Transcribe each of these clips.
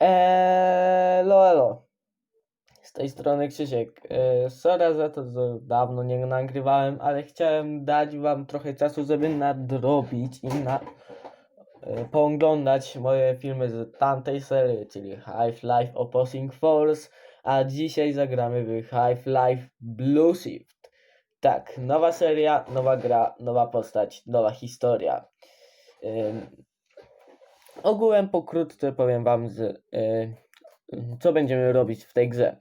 Elo, elo. Z tej strony Krzysiek. E, Sorry za to, że dawno nie nagrywałem, ale chciałem dać wam trochę czasu, żeby nadrobić i na, e, pooglądać moje filmy z tamtej serii, czyli Half-Life Opposing Force, a dzisiaj zagramy w Half-Life Blue Shift. Tak, nowa seria, nowa gra, nowa postać, nowa historia. Ym, Ogółem pokrótce powiem wam, z, y, co będziemy robić w tej grze.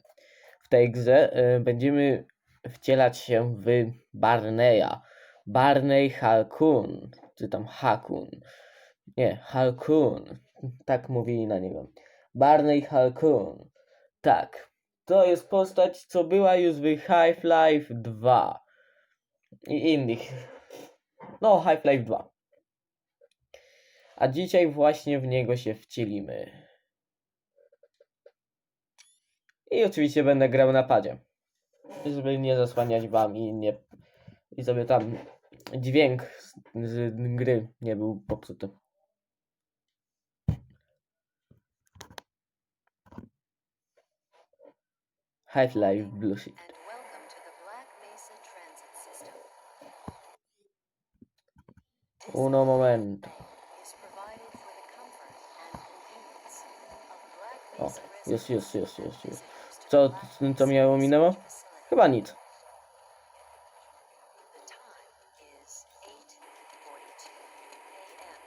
W tej grze y, będziemy wcielać się w Barneya. Barney Harkun, czy tam Hakun. Nie, Harkun. Tak mówili na niego. Barney Harkun. Tak. To jest postać, co była już w Half-Life 2. I innych. No, Half-Life 2 a dzisiaj właśnie w niego się wcielimy. I oczywiście będę grał na padzie, żeby nie zasłaniać wam i nie i żeby tam dźwięk z, z gry nie był popsuty. Half-Life Blue Shift. and welcome to the Black Mesa Transit System. This Uno momento. is provided for the comfort and convenience of Black O, jest, jest, jest, jest, jest. Co, co Mesa miało minęło? Research Facility. Chyba nic. The time is 8:42 a.m.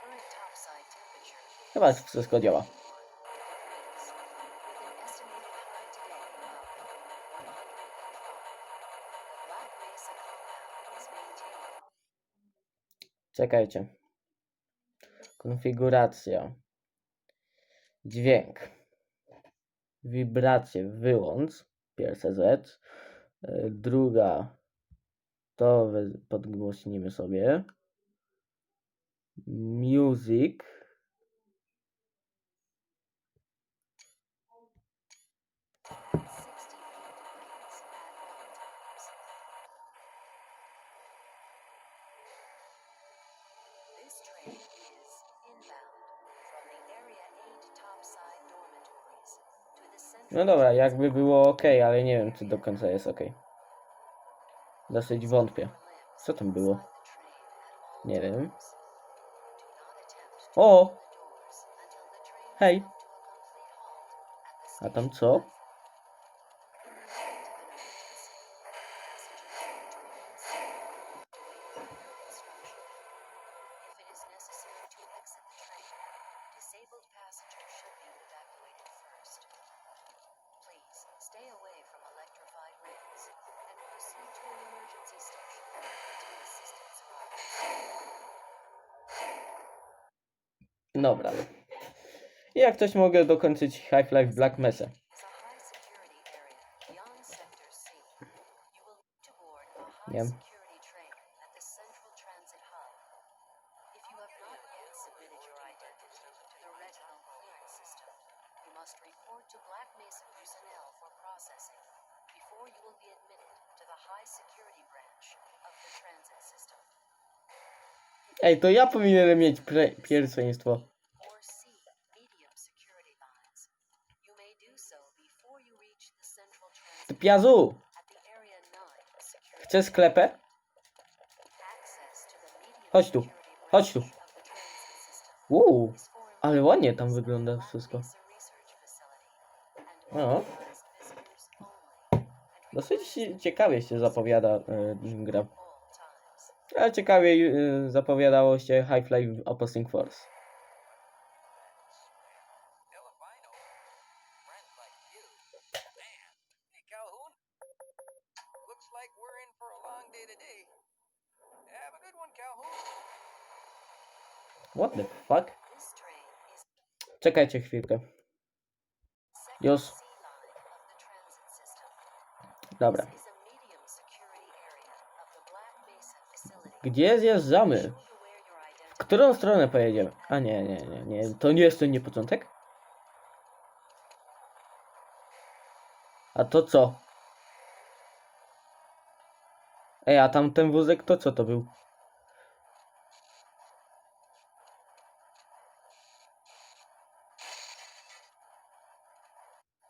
Current topside temperature is Chyba wszystko działa. degrees, with an estimated high today of 105. Black Mesa compound is maintaining Czekajcie. Konfiguracja. Dźwięk. Wibracje wyłącz. Pierwsza rzecz. E, Druga. To podgłośnimy sobie. Music. No dobra, jakby było ok, ale nie wiem, czy do końca jest ok. Dosyć wątpię. Co tam było? Nie wiem. O! Hej! A tam co? Admitted to the high security branch of the transit system. Ej, to ja powinienem mieć pierwszeństwo. Piazu! at the Area 9 security Chcesz sklepę? Chodź tu, chodź tu. Uuu, ale ładnie tam wygląda wszystko. No. Dosyć ciekawie się zapowiada at gra. Ale ciekawie e, zapowiadało się Half-Life Opposing Force. The Black Mesa facility. Gdzie zjeżdżamy? W którą stronę pojedziemy? A nie, nie, nie, nie. To nie jest to nie początek? A to co? Ej, a tamten wózek to co to był?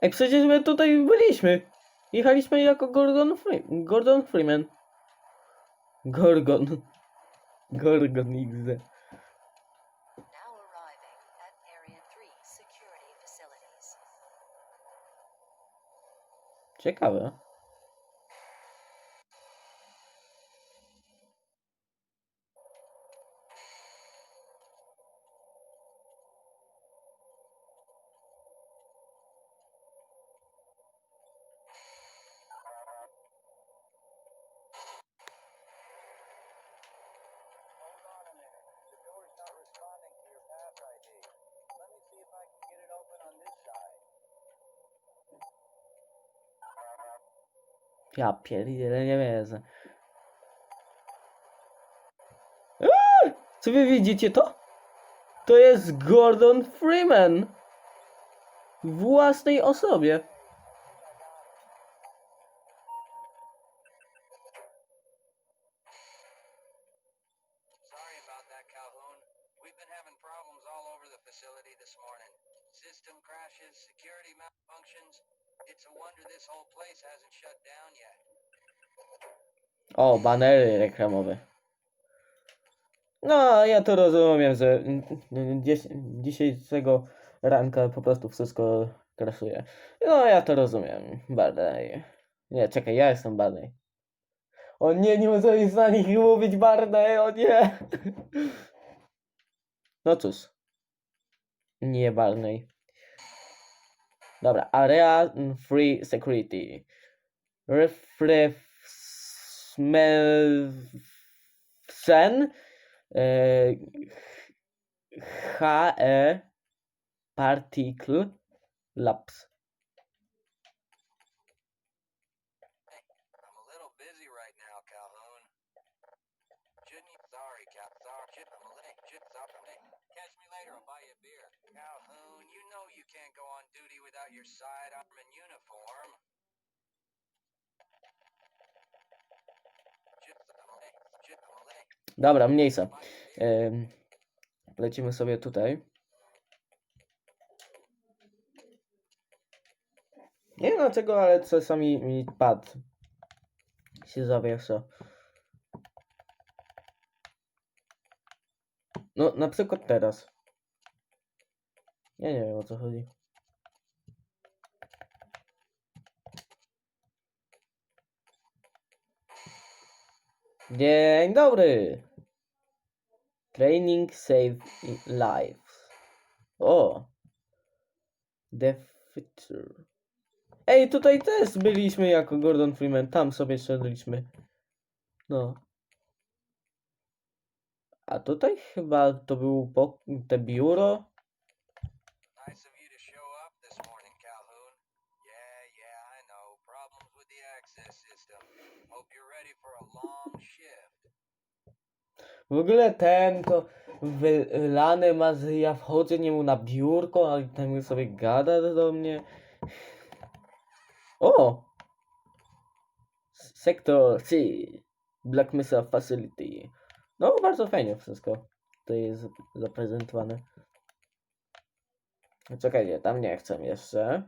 Ej, przecież my tutaj byliśmy. Jechaliśmy jako Gordon, Free Gordon Freeman. Gorgon. Gorgon XD. Now arriving at Area 3 security facilities. Ciekawe. Ja pierdzielę, nie wierzę. Eee! Czy wy widzicie to? To jest Gordon Freeman. W własnej osobie. O, banery reklamowe. No, ja to rozumiem, że dzisiejszego ranka po prostu wszystko kraszuje. No, ja to rozumiem. Barney. Nie, czekaj, ja jestem Barney. O nie, nie możemy z nich mówić Barney, o nie! No cóż. Nie Barney. Dobra, area mm, free security. Refreshmelsen e, HE Particle Labs. Dobra, mniejsza. Lecimy sobie tutaj. Nie wiem dlaczego, ale czasami mi pad się zawiesza. No, na przykład teraz. Ja nie wiem o co chodzi. Dzień dobry! Training Save Lives. O! The Future. Ej, tutaj też byliśmy jako Gordon Freeman. Tam sobie szedliśmy. No. A tutaj chyba to był pok- te biuro. W ogóle ten to wylany ma, ja wchodzę niemu na biurko, a ten sobie gada do mnie. O! Sektor C. Black Mesa Facility. No, bardzo fajnie wszystko. To jest zaprezentowane. Czekajcie, tam nie chcę jeszcze.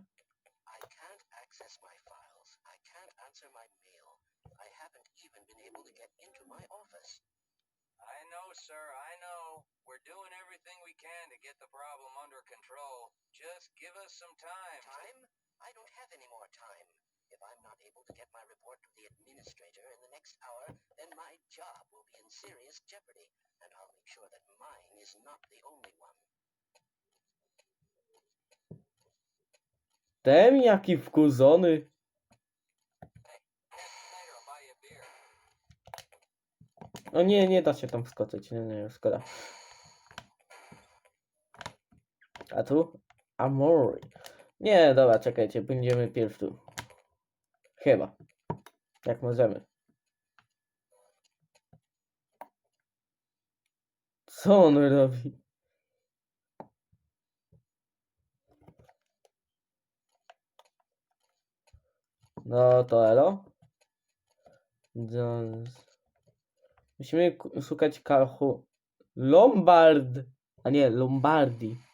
Just give us some time. Time? I don't have any more time. If I'm not able to get my report to the administrator in the next hour, then my job will be in serious jeopardy, and I'll make sure that mine is not the only one. Ten jaki wkurzony. Catch me later, I'll buy you a beer. O nie, nie da się tam wskoczyć. Nie, nie, szkoda. A tu? Amory. Nie, dobra, czekajcie, będziemy pierw tu. Chyba. Jak możemy. Co on robi? No to elo. Jones. Musimy szukać kalchu. Lombard! A nie, Lombardi.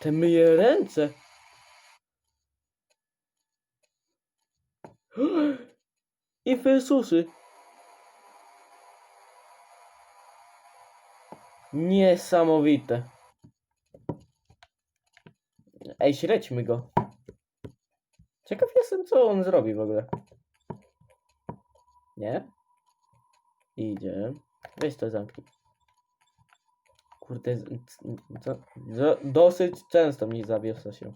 Te myje ręce. I wysuszy. Niesamowite. Ej, śledźmy go. Ciekaw jestem, co on zrobi w ogóle. Nie? Idzie. Weź to zamknij. Kurde? Zo- dosyć często mi zawiesa się.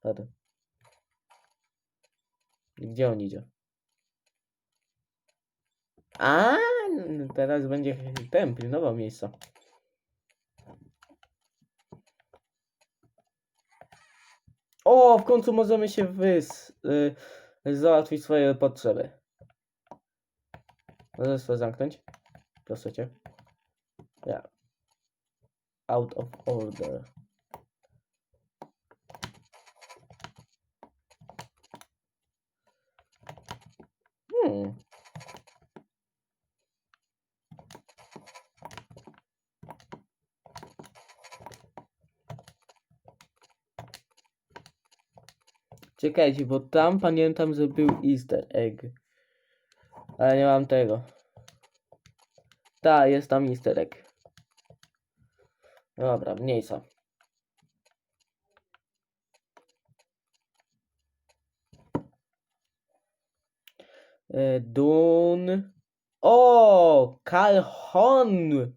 Tady. Gdzie on idzie? A, teraz będzie ten pilnował miejsca. O, w końcu możemy się wys... Y, załatwić swoje potrzeby. Możesz to zamknąć? Proszę cię. Ja. Out of order. Hmm. Czekajcie, bo tam pamiętam, że był easter egg. Ale nie mam tego. Tak, jest tam easter egg. Dobra, mniejsza. E, Dun. O! Calhoun!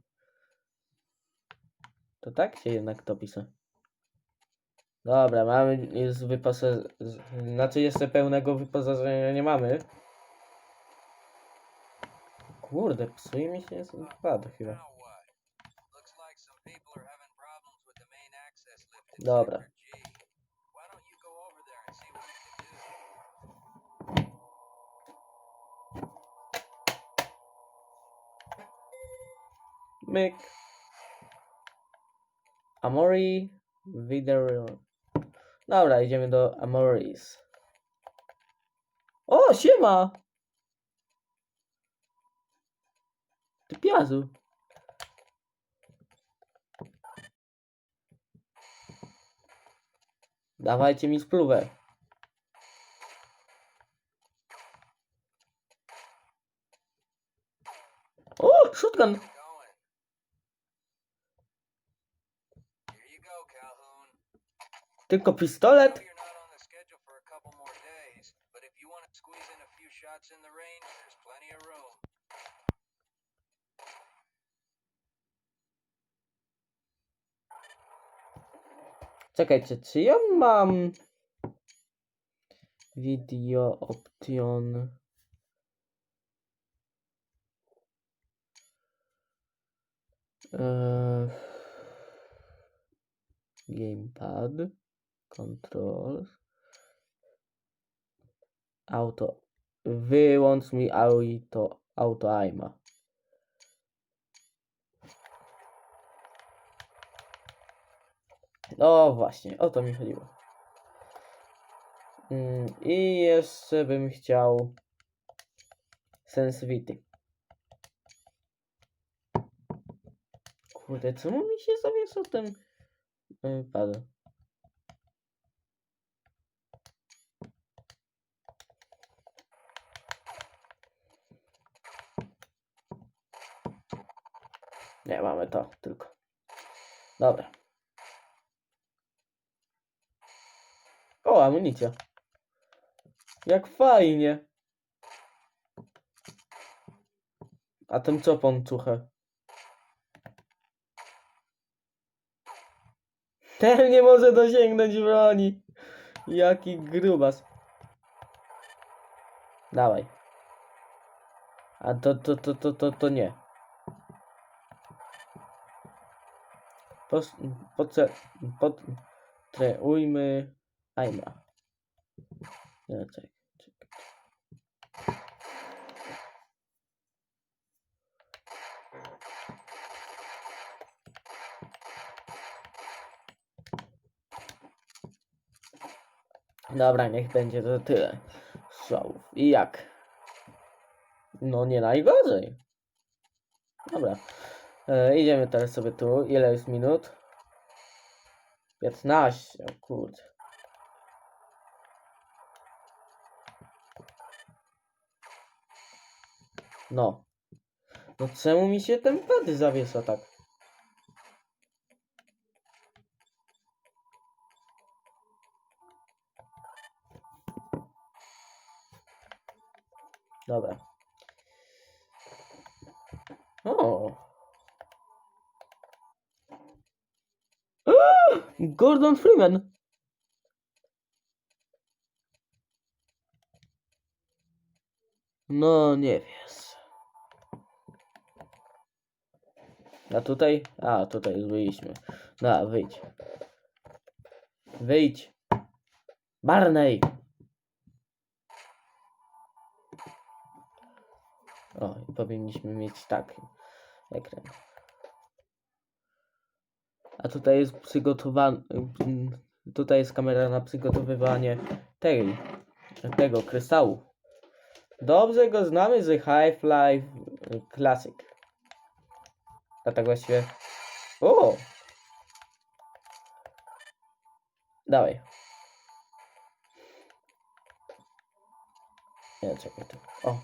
To tak się jednak to pisze. Dobra, mamy jest wyposażenie. Znaczy jeszcze pełnego wyposażenia nie mamy. Kurde, psuje mi się skład chyba. Do? Myk. Amori. Video. Dobra, idziemy do Amoris. O, siema! Ty piazu. Dawajcie mi spluwę. O, shotgun! Tylko pistolet? Czekajcie, czy ja mam video option? Eee, gamepad, controls, auto, wyłącz mi auto, auto aima. O właśnie, o to mi chodziło. Mm, I jeszcze bym chciał Sensivity. Kurde, czemu mi się zawiesza ten y, pad? Nie, mamy to tylko. Dobra. O, amunicja. Jak fajnie. A ten co pączuchę? Ten nie może dosięgnąć broni. Jaki grubas. Dawaj. A to, to, to, to, to, to nie. Pos, poce, pod, treujmy Aima. Nie, czekaj, czekaj. Dobra, niech będzie to tyle. Strzałów. I jak? No nie najgorzej. Dobra. E, idziemy teraz sobie tu. Ile jest minut? 15, o kurde. No. No czemu mi się ten pad zawiesza tak? Dobra. O. Aaa! Gordon Freeman. No, nie wiesz. A tutaj? A, tutaj już byliśmy. No, wyjdź. Wyjdź. Barney! O, powinniśmy mieć taki ekran. A tutaj jest przygotowany. Tutaj jest kamera na przygotowywanie tej, tego krystału. Dobrze go znamy z Half-Life Classic. A tak właściwie. O! Dawaj. Nie, czekaj tu. O.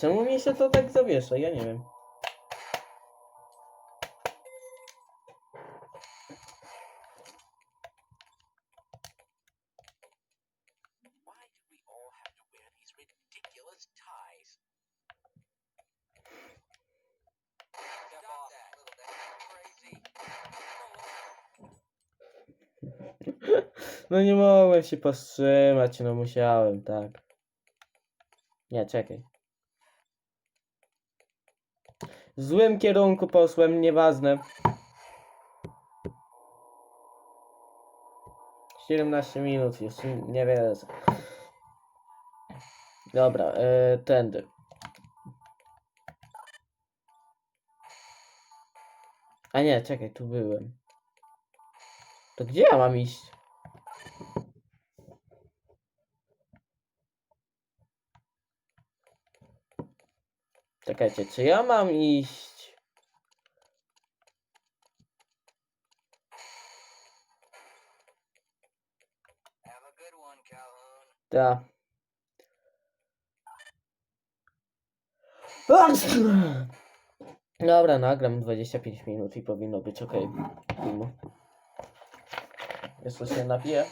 Czemu mi się to tak zawiesza? Ja nie wiem. No nie mogłem się powstrzymać, no musiałem, tak. Nie, czekaj. W złym kierunku poszłem, nieważne. 17 minut, jeszcze niewiele. Dobra, e, tędy. A nie, czekaj, tu byłem. To gdzie ja mam iść? Czekajcie, czy ja mam iść? Have a good one, Calhoun. Ta. Dobra, nagram 25 minut i powinno być ok. Jeszcze się napiję.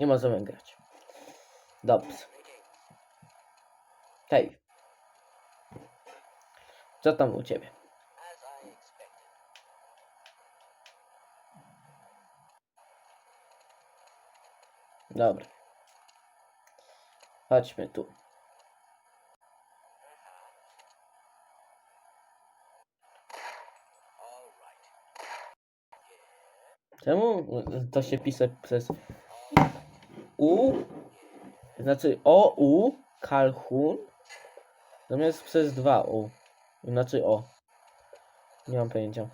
Nie możemy grać. Dobrze. Hej. Co tam u ciebie? I. Dobra. Chodźmy tu. Czemu to się pisze przez U? Znaczy O, U, Calhoun? Zamiast przez dwa U. Znaczy O. Nie mam pojęcia.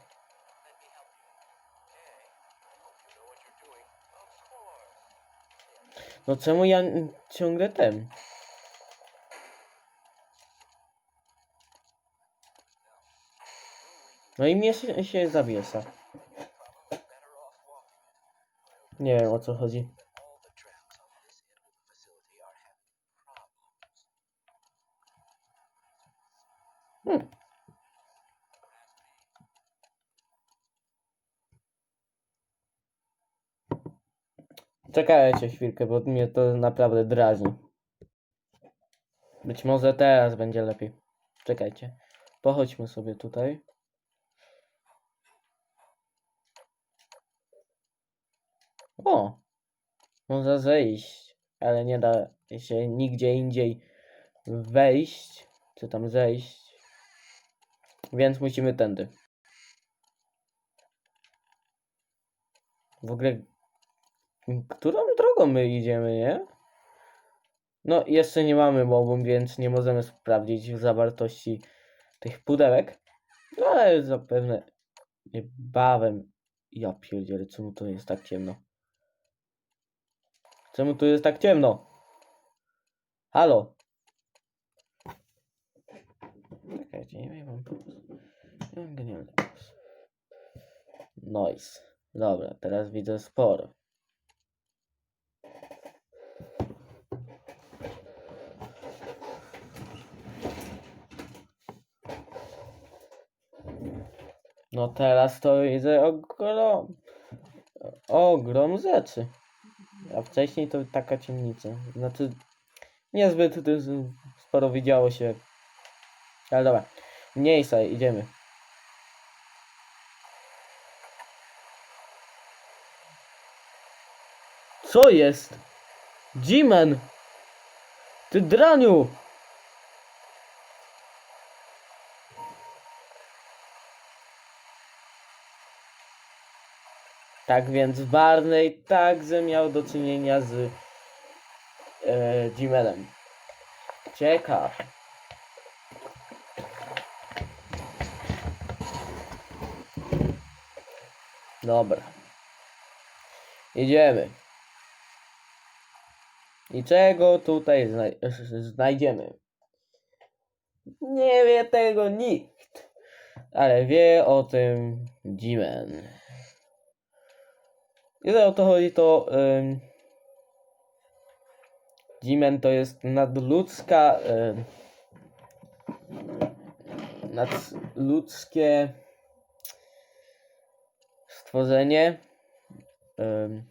No czemu ja ciągle ten? No i mnie się, się. Nie wiem o co chodzi. All the trams on this end of the facility are having problems. Hmm. Czekajcie chwilkę, bo mnie to naprawdę drażni. Być może teraz będzie lepiej. Czekajcie. Pochodźmy sobie tutaj. O! Można zejść, ale nie da się nigdzie indziej wejść, czy tam zejść. Więc musimy tędy. W ogóle, którą drogą my idziemy, nie? No, jeszcze nie mamy mobum, więc nie możemy sprawdzić zawartości tych pudełek. No, ale zapewne niebawem. Ja pierdzielę, czemu to jest tak ciemno? Czemu tu jest tak ciemno? Halo? Czekajcie, nie wiem, mam pomysł. Mam genialny pomysł. Dobra, teraz widzę sporo. No teraz to widzę ogrom, ogrom rzeczy. A wcześniej to taka ciemnica. Znaczy, niezbyt sporo widziało się. Ale dobra, mniejsza, idziemy. Co jest? Jimen! Ty draniu! Tak więc Barney także miał do czynienia z e, Jimenem. Ciekawe. Dobra. Idziemy. I czego tutaj znaj znajdziemy? Nie wie tego nikt. Ale wie o tym Jimen. Jeżeli o to chodzi, to ym, Jimen to jest nadludzka ym, nadludzkie stworzenie. Ym,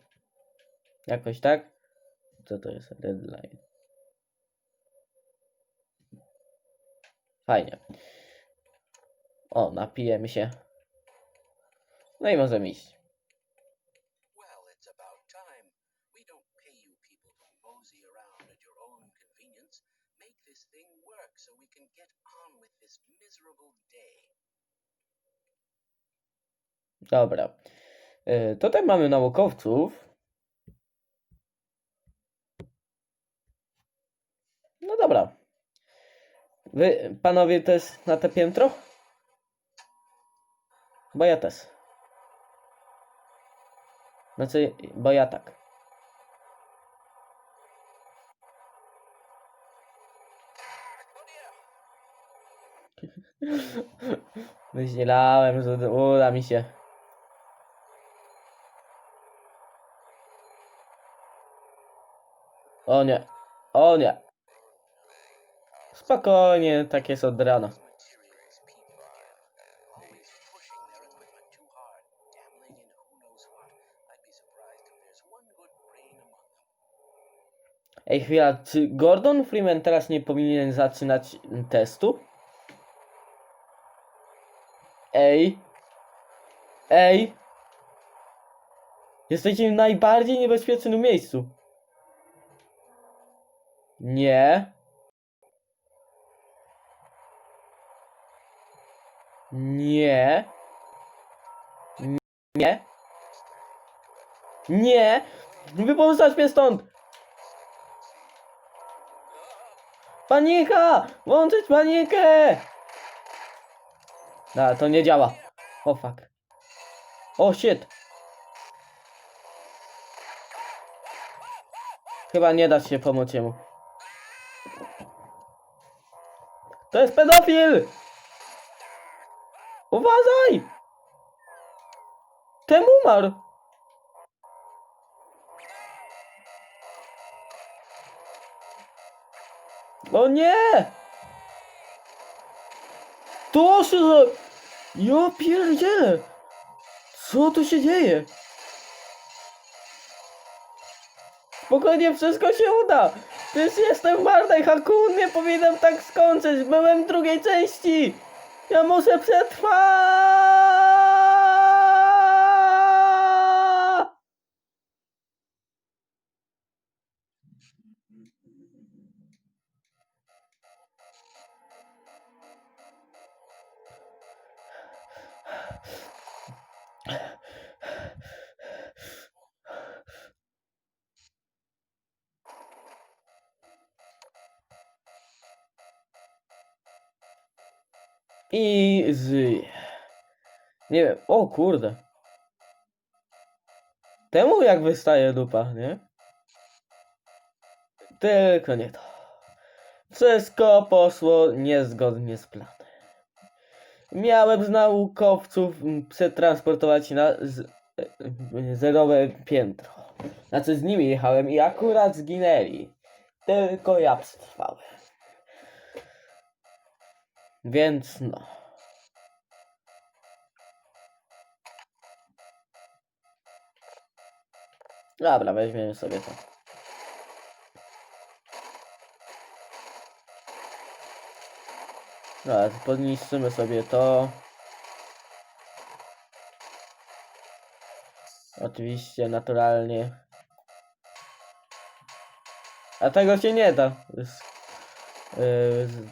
jakoś tak? Co to jest? Redline. Fajnie. O, napijemy się. No i możemy iść. Dobra. Y, tutaj mamy naukowców. No dobra. Wy, panowie, też na te piętro? Bo ja też. Znaczy, bo ja tak. Myślałem, że uda mi się. O nie. O nie. Spokojnie, tak jest od rana. Ej, chwila, czy Gordon Freeman teraz nie powinien zaczynać testu? Ej. Ej. Jesteście w najbardziej niebezpiecznym miejscu. Nie. Nie. Nie. Nie. Wypuszczać mnie stąd. Panika! Włączyć panikę! No, to nie działa. O fuck. O shit. Chyba nie da się pomóc jemu. To jest pedofil! Uważaj! Ten umarł! O nie! To się za... Ja pierdzielę! Co tu się dzieje? Spokojnie, wszystko się uda! Przecież jestem Martaj Hakun, nie powinienem tak skończyć! Byłem w drugiej części! Ja muszę przetrwać! Easy. Nie wiem, o kurde. Temu jak wystaje dupa, nie? Tylko nie to. Wszystko poszło niezgodnie z planem. miałem z naukowców przetransportować na z, e, zerowe piętro. Znaczy z nimi jechałem i akurat zginęli. Tylko ja przetrwałem. Więc no. Dobra, weźmiemy sobie to. Dobra, podniszczymy sobie to. Oczywiście, naturalnie. A tego się nie da. Z, yy, z,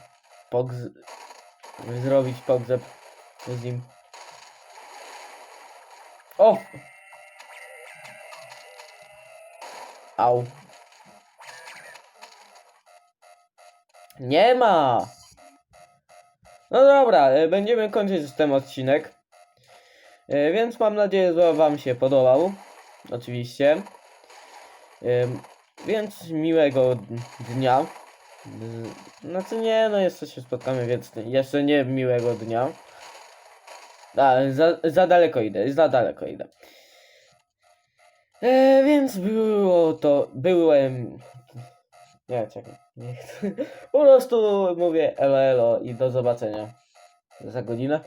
zrobić pogrzeb z nim. O! Au. Nie ma! No dobra, e, będziemy kończyć ten odcinek. E, Więc mam nadzieję, że Wam się podobał. Oczywiście. Ym, Więc miłego dnia. Z- Znaczy nie, no jeszcze się spotkamy, więc jeszcze nie miłego dnia. A, za, za daleko idę, za daleko idę. E, więc było to, byłem... Nie, czekaj, nie chcę. Po prostu mówię elo elo i do zobaczenia za godzinę.